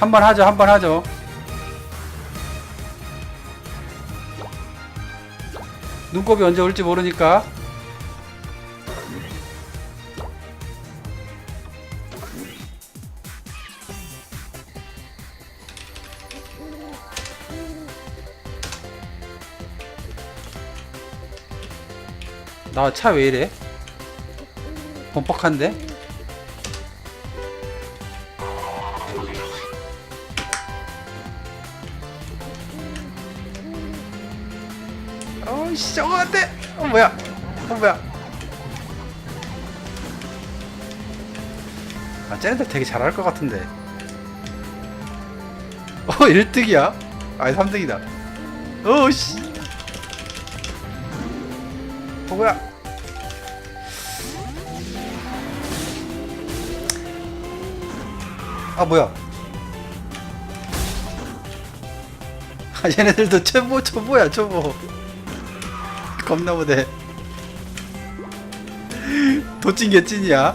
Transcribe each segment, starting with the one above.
한 번 하죠 한 번 하죠 눈곱이 언제 올지 모르니까 나 차 왜 이래? 범벅한데? 안돼 어 뭐야? 어 뭐야? 아 쟤네들 되게 잘할 것 같은데. 어 1등이야? 아니 3등이다. 어우씨. 어 뭐야? 아 뭐야? 아 얘네들도 초보 초보야 초보 겁나 못해. 도찐 게 찐이야?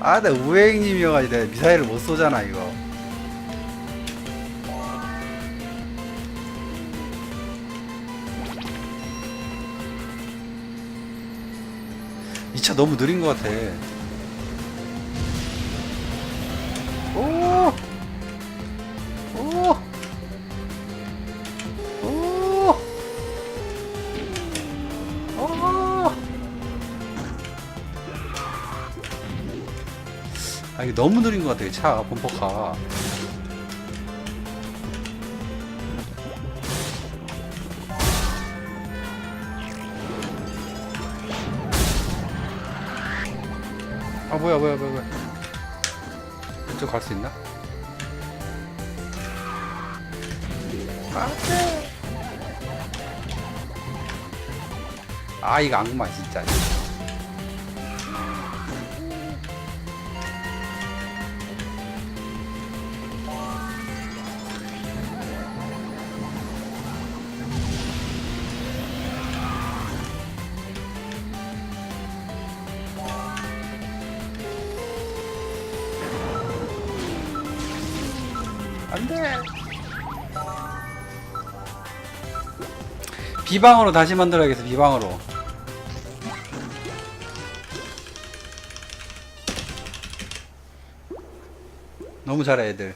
아 나 우행님이어가지고 내가 미사일을 못 쏘잖아 이거. 이 차 너무 느린 것 같아 너무 느린 것 같아 이차 범퍼카. 아 뭐야 뭐야 뭐야 뭐야. 이쪽 갈 수 있나? 안돼 아 이거 악마 진짜 안돼 비방으로 다시 만들어야겠어 비방으로. 너무 잘해 애들.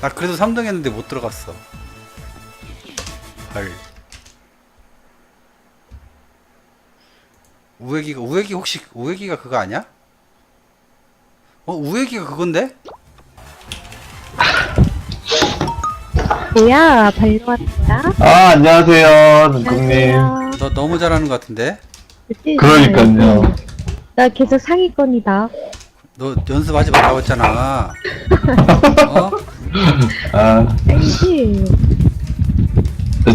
나 그래도 3등 했는데 못 들어갔어. 헐 우회기가 우회기 혹시 우회기가 그거 아니야? 어 우회기가 그건데? 뭐야, 발로 왔다. 아, 안녕하세요, 눈금님. 안녕하세요. 너 너무 잘하는 것 같은데? 그치? 그러니까요. 나 계속 상위권이다. 너 연습하지 말라고 했잖아. 어? 아, 알지?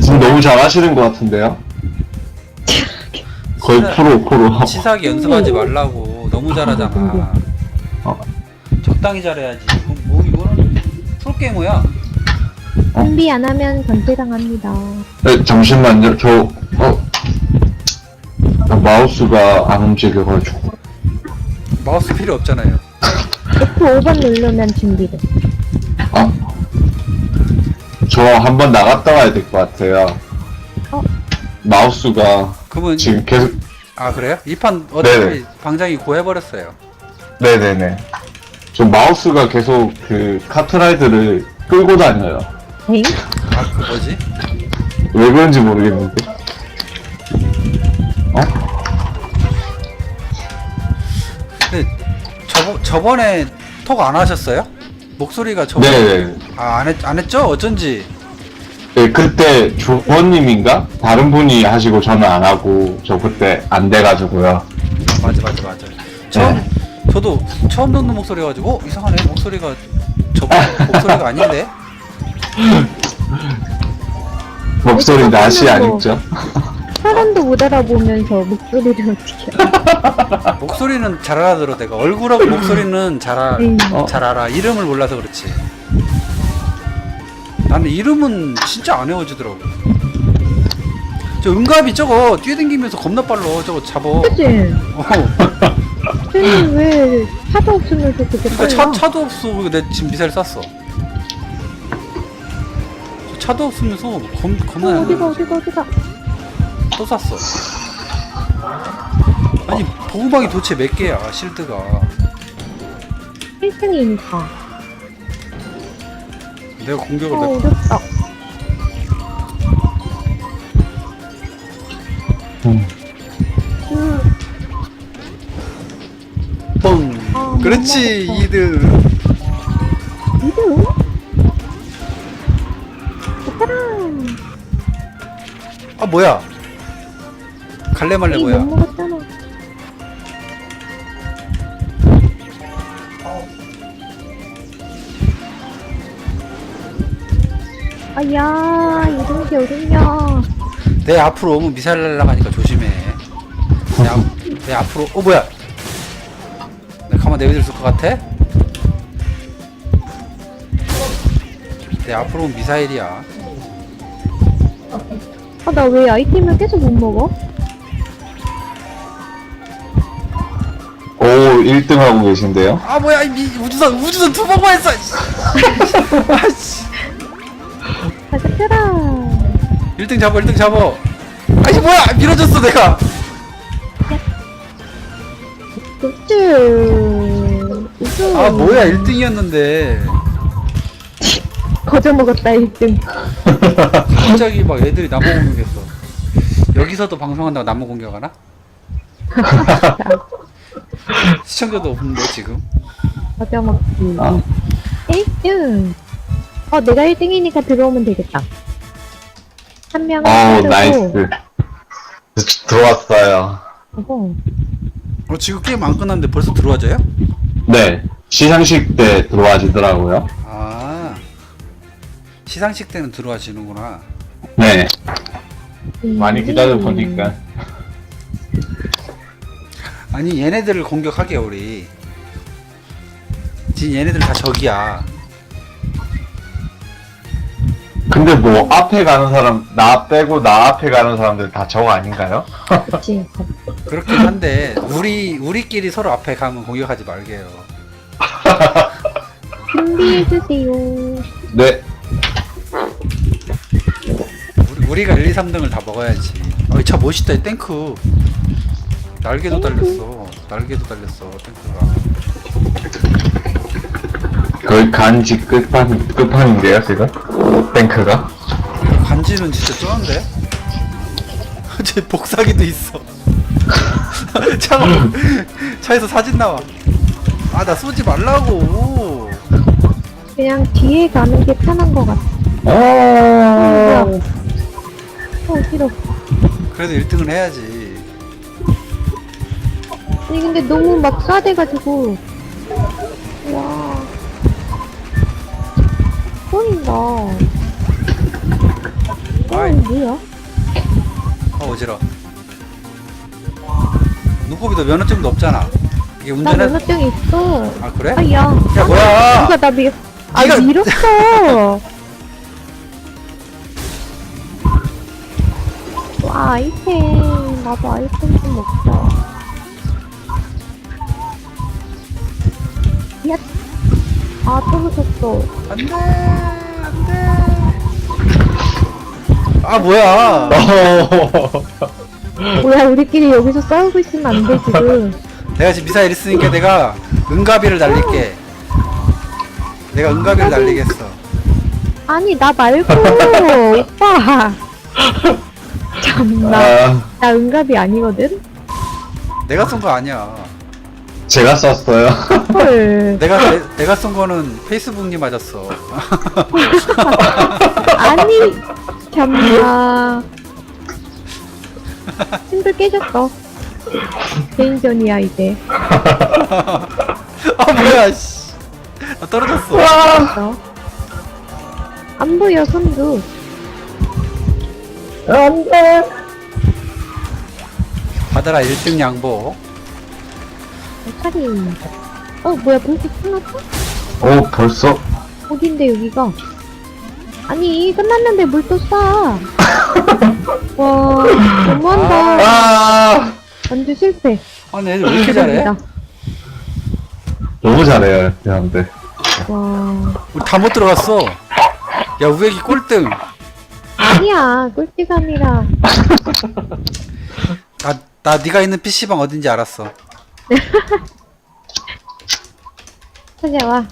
지금 너무 잘하시는 것 같은데요? 거의 진짜. 프로, 프로. 치사하게 연습하지 말라고. 너무 잘하잖아. 어. 적당히 잘해야지. 그럼 뭐 이거는 프로게이머야. 준비 안 하면 견제당합니다. 네, 잠시만요. 저, 어, 나 마우스가 안 움직여가지고. 마우스 필요 없잖아요. F5번 누르면 준비돼. 아, 저 한 번 나갔다 와야 될 것 같아요. 어? 마우스가 그러면 지금 계속, 아 그래요? 이 판 어차피 네네. 방장이 고해버렸어요. 네네네. 저 마우스가 계속 그 카트라이드를 끌고 다녀요. 엥? 아그 뭐지? 왜 그런지 모르겠는데. 어? 근데 저 저번에 톡 안 하셨어요? 목소리가 저번 네네. 아안 했, 안 했죠? 어쩐지 네, 그때 조원님인가? 다른 분이 하시고 저는 안 하고, 저 그때 안 돼가지고요. 맞아 맞아 맞아. 처음 네. 저도 처음 듣는 목소리여가지고 어, 이상하네 목소리가 저번 목소리가 아닌데 목소리 낯이 아니죠? 사람도 못 알아보면서 목소리를 어떻게? 목소리는 잘 알아들어 내가 얼굴하고 목소리는 잘, 알, 음. 어. 잘 알아 이름을 몰라서 그렇지 나는 이름은 진짜 안 외워지더라고 저 은갑이 저거 뛰어댕기면서 겁나 빨라 저거 잡어 그치? 어. 쟤는 왜 차도 없으면서 그렇게 그러니까? 차, 차도 없어. 내 지금 미사일 쐈어. 저 차도 없으면서 겁, 겁나 어, 어디가, 잘 어디가, 어디가. 또 쐈어. 아니, 보호막이 도대체 몇 개야, 실드가. 1등이니까. 내가 공격을 어, 몇, 어렵다. 음. 음, 뻥. 아, 그렇지, 못 먹었어. 아, 뭐야. 갈래 말래 뭐야. 먹었잖아. 아야, 이런 게 어딨냐. 내 앞으로 오면 미사일 날라가니까 조심해. 내, 앞, 내 앞으로, 어, 뭐야. 내 가만 내비둘 것 같아? 내 앞으로 오면 미사일이야. 아, 나 왜 아이템을 계속 못 먹어? 오 1등 하고 계신데요? 아, 뭐야, 이 미, 우주선, 우주선 두 번만 했어! 아씨. 아, 잡혀라. 1등 잡아, 1등 잡아. 아니, 뭐야! 밀어줬어, 내가! 우쭈. 우쭈. 아, 뭐야, 1등이었는데. 거저 먹었다, 1등. 갑자기 막 애들이 나무 공격했어. 여기서도 방송한다고 나무 공격하나? 시청자도 없는데 지금? 거저 먹기. 아. 1등. 어, 내가 1등이니까 들어오면 되겠다. 한 명은 어 따르고, 나이스 들어왔어요 어 지금 게임 안 끝났는데 벌써 들어와져요? 네 시상식 때 들어와지더라고요 아 시상식 때는 들어와지는구나. 네 음. 많이 기다려 보니까 아니 얘네들을 공격하게 우리. 지금 얘네들 다 적이야. 근데 뭐 앞에 가는 사람 나 빼고 나 앞에 가는 사람들 다 정 아닌가요? 그치. 그렇긴 한데 우리 우리끼리 서로 앞에 가면 공격하지 말게요. 준비해주세요. 네 우리, 우리가 1, 2, 3등을 다 먹어야지. 어, 이 차 멋있다, 이 탱크. 날개도 달렸어. 날개도 달렸어, 탱크가. 거의 간지 끝판 끝판인데요 지금 탱크가 간지는 진짜 쩌는데? 제 복사기도 있어. 차가, 차에서 사진 나와. 아, 나 쏘지 말라고. 그냥 뒤에 가는 게 편한 것 같아. 어 어, 싫어. 그래도 1등은 해야지. 아니, 근데 너무 막 쏴대가지고. 와. 보인다. 어, 아이. 뭐야? 아, 어지러. 눈곱이도 면허증도 없잖아. 이게 나 운전해. 면허증 있어. 아, 그래? 아, 야. 야, 뭐야. 누가 나 밀, 아, 네가- 밀었어. 와, 아이템. 나도 아이템 좀 먹자. 야. 아, 떨어졌어. 안 돼. 안 돼. 아, 뭐야. 뭐야, 우리끼리 여기서 싸우고 있으면 안 돼, 지금. 내가 지금 미사일 있으니까 내가 은가비를 날릴게. 내가 은가비를 날리겠어. 아니, 나 말고, 오빠. 참나. 아, 나 은갑이 아니거든? 내가 쏜 거 아니야. 제가 썼어요 헐. 내가 내, 내가 쏜 거는 페이스북님 맞았어. 아니, 참나. 힘들 깨졌어. 개인전이야, 이제. 아 뭐야 씨. 나 떨어졌어. 어? 안 보여, 손도. 안돼 받아라 1등 양보. 차리. 어, 뭐야, 불빛 끝났어? 오 벌써 어딘데, 여기가? 아니, 끝났는데 물또 쏴. 와, 너무한다. 아 완전 실패. 아니 애들 왜 이렇게 잘해? 너무 잘해요 그 형들 와. 우리 다 못 들어갔어. 야 우액이 꼴등. 아니야, 꿀찌가 아니라. 나, 나 네가 있는 PC방 어딘지 알았어. 찾아와.